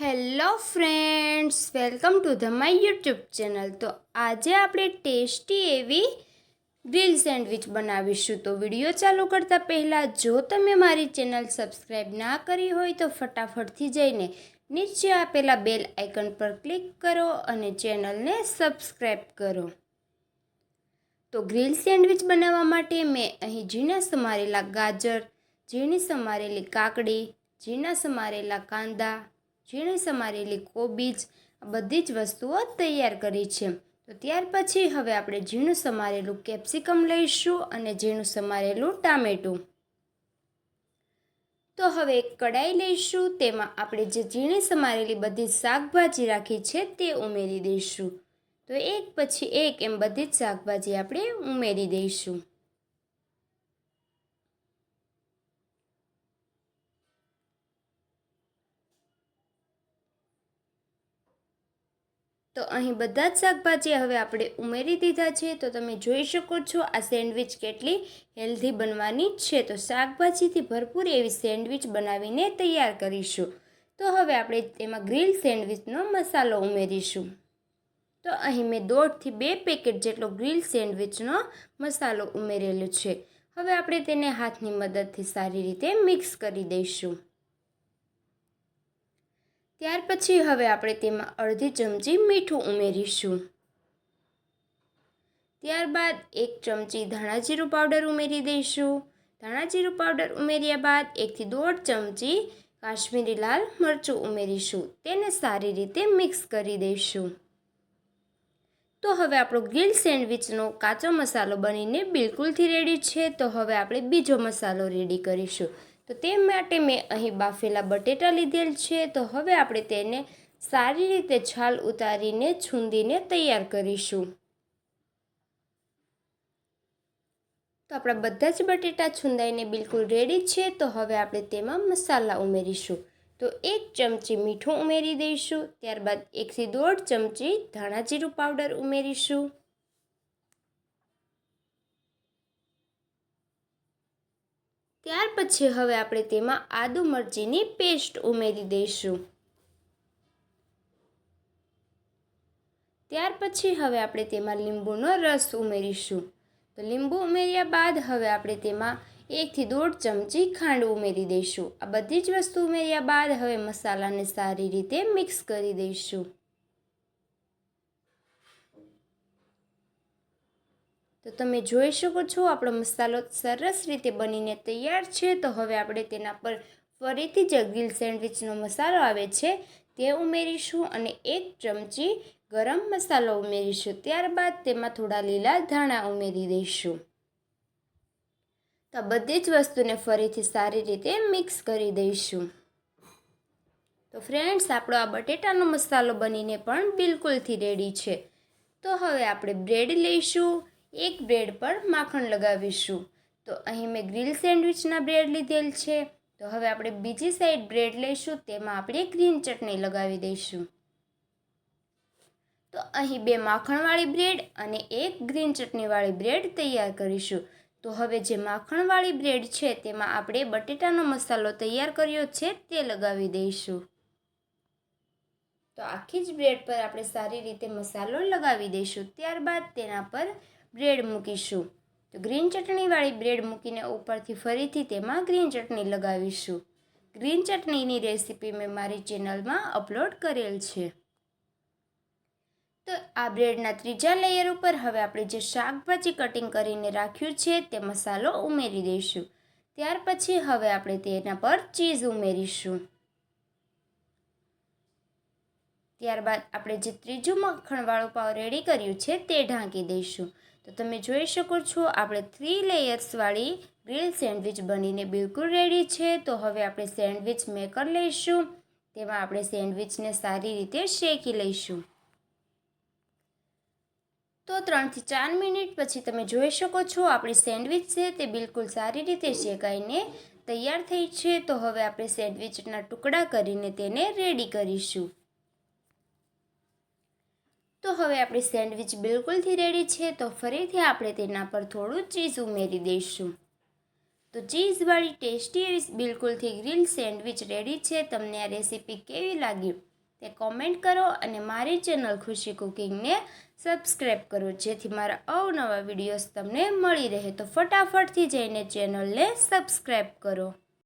Hello friends, welcome to the my YouTube channel. તો આજે આપણે ટેસ્ટી એવી ગ્રીલ સેન્ડવિચ બનાવીશું. તો વીડિયો ચાલુ કરતાં પહેલાં જો તમે મારી ચેનલ સબસ્ક્રાઈબ ના કરી હોય તો ફટાફટથી જઈને નીચે આપેલા બેલ આઇકન પર ક્લિક કરો અને ચેનલને સબસ્ક્રાઈબ કરો. તો ગ્રીલ સેન્ડવિચ બનાવવા માટે મેં અહીં ઝીણા સમારેલા ગાજર, ઝીણી સમારેલી કાકડી, ઝીણા સમારેલા કાંદા ઝીણી સમારેલી કોબીજ બધી જ વસ્તુઓ તૈયાર કરી છે. તો ત્યાર પછી હવે આપણે ઝીણું સમારેલું કેપ્સિકમ લઈશું અને ઝીણું સમારેલું ટામેટું. તો હવે એક કડાઈ લઈશું, તેમાં આપણે જે ઝીણી સમારેલી બધી શાકભાજી રાખી છે તે ઉમેરી દઈશું. તો એક પછી એક એમ બધી જ શાકભાજી આપણે ઉમેરી દઈશું. તો અહીં બધા જ શાકભાજી હવે આપણે ઉમેરી દીધા છે. તો તમે જોઈ શકો છો આ સેન્ડવિચ કેટલી હેલ્ધી બનવાની છે. તો શાકભાજીથી ભરપૂર એવી સેન્ડવિચ બનાવીને તૈયાર કરીશું. તો હવે આપણે તેમાં ગ્રીલ સેન્ડવિચનો મસાલો ઉમેરીશું. તો અહીં મેં દોઢથી બે પેકેટ જેટલો ગ્રીલ સેન્ડવિચનો મસાલો ઉમેરેલો છે. હવે આપણે તેને હાથની મદદથી સારી રીતે મિક્સ કરી દઈશું. ત્યાર પછી હવે આપણે તેમાં અડધી ચમચી મીઠું ઉમેરીશું. ત્યારબાદ એક ચમચી ધાણા જીરું પાવડર ઉમેરી દઈશું. ધાણા જીરું પાવડર ઉમેર્યા બાદ એકથી દોઢ ચમચી કાશ્મીરી લાલ મરચું ઉમેરીશું. તેને સારી રીતે મિક્સ કરી દઈશું. તો હવે આપણો ગ્રીલ સેન્ડવિચનો કાચો મસાલો બનીને બિલકુલથી રેડી છે. તો હવે આપણે બીજો મસાલો રેડી કરીશું. તો તે માટે મેં અહીં બાફેલા બટેટા લીધેલ છે. તો હવે આપણે તેને સારી રીતે છાલ ઉતારીને છૂંદીને તૈયાર કરીશું. તો આપણા બધા જ બટેટા છૂંદાઈને બિલકુલ રેડી છે. તો હવે આપણે તેમાં મસાલા ઉમેરીશું. તો એક ચમચી મીઠું ઉમેરી દઈશું. ત્યારબાદ એકથી દોઢ ચમચી ધાણા જીરું પાવડર ઉમેરીશું. ત્યાર પછી હવે આપણે તેમાં આદુ મરચીની પેસ્ટ ઉમેરી દઈશું. ત્યાર પછી હવે આપણે તેમાં લીંબુનો રસ ઉમેરીશું. તો લીંબુ ઉમેર્યા બાદ હવે આપણે તેમાં એકથી દોઢ ચમચી ખાંડ ઉમેરી દઈશું. આ બધી જ વસ્તુ ઉમેર્યા બાદ હવે મસાલાને સારી રીતે મિક્સ કરી દઈશું. તો તમે જોઈ શકો છો, આપણો મસાલો સરસ રીતે બનીને તૈયાર છે. તો હવે આપણે તેના પર ફરીથી જે ગ્રીલ સેન્ડવિચનો મસાલો આવે છે, તે ઉમેરીશું અને એક ચમચી ગરમ મસાલો ઉમેરીશું. ત્યારબાદ તેમાં થોડા લીલા ધાણા ઉમેરી દઈશું. તો બધી જ વસ્તુને ફરીથી સારી રીતે મિક્સ કરી દઈશું. તો ફ્રેન્ડ્સ, આપણો આ બટેટાનો મસાલો બનીને પણ બિલકુલથી રેડી છે. તો હવે આપણે બ્રેડ લઈશું. એક બ્રેડ પર માખણ લગાવીશું. તો અહીં મેં ગ્રીલ સેન્ડવિચના બ્રેડ લીધેલ છે. તો હવે આપણે બીજી સાઈડ બ્રેડ લઈશું, તેમાં આપણે ગ્રીન ચટણી લગાવી દઈશું. તો અહીં બે માખણવાળી બ્રેડ અને એક ગ્રીન ચટણીવાળી બ્રેડ તૈયાર કરીશું. તો હવે જે માખણવાળી બ્રેડ છે, તેમાં આપણે બટેટાનો મસાલો તૈયાર કર્યો છે, તે લગાવી દઈશું. તો આખી જ બ્રેડ પર આપણે સારી રીતે મસાલો લગાવી દઈશું. ત્યારબાદ તેના પર બ્રેડ મૂકીશું. તો ગ્રીન ચટણીવાળી બ્રેડ મૂકીને ઉપરથી ફરીથી તેમાં ગ્રીન ચટણી લગાવીશું. ગ્રીન ચટણીની રેસીપી મેં મારી ચેનલમાં અપલોડ કરેલ છે. તો આ બ્રેડના ત્રીજા લેયર ઉપર હવે આપણે જે શાકભાજી કટિંગ કરીને રાખ્યું છે તે મસાલો ઉમેરી દઈશું. ત્યાર પછી હવે આપણે તેના પર ચીઝ ઉમેરીશું. ત્યારબાદ આપણે જે ત્રીજું મખણવાળું પાવ રેડી કર્યું છે તે ઢાંકી દઈશું. તો તમે જોઈ શકો છો, આપણે થ્રી લેયર્સવાળી ગ્રીલ સેન્ડવિચ બનીને બિલકુલ રેડી છે. તો હવે આપણે સેન્ડવિચ મેકર લઈશું. તેમાં આપણે સેન્ડવિચને સારી રીતે શેકી લઈશું. તો ત્રણથી ચાર મિનિટ પછી તમે જોઈ શકો છો, આપણી સેન્ડવિચ છે તે બિલકુલ સારી રીતે શેકાઈને તૈયાર થઈ છે. તો હવે આપણે સેન્ડવિચના ટુકડા કરીને તેને રેડી કરીશું. તો હવે આપણી સેન્ડવિચ બિલકુલથી રેડી છે, તો ફરીથી આપણે તેના પર થોડું ચીઝ ઉમેરી દઈશું. તો ચીઝવાળી ટેસ્ટી બિલકુલથી ગ્રીલ સેન્ડવિચ રેડી છે, તમને આ રેસીપી કેવી લાગી તે કોમેન્ટ કરો અને મારી ચેનલ ખુશી કુકિંગને સબસ્ક્રાઈબ કરો, જેથી મારા અવનવા વિડીયોઝ તમને મળી રહે. તો ફટાફટથી જઈને ચેનલને સબસ્ક્રાઈબ કરો.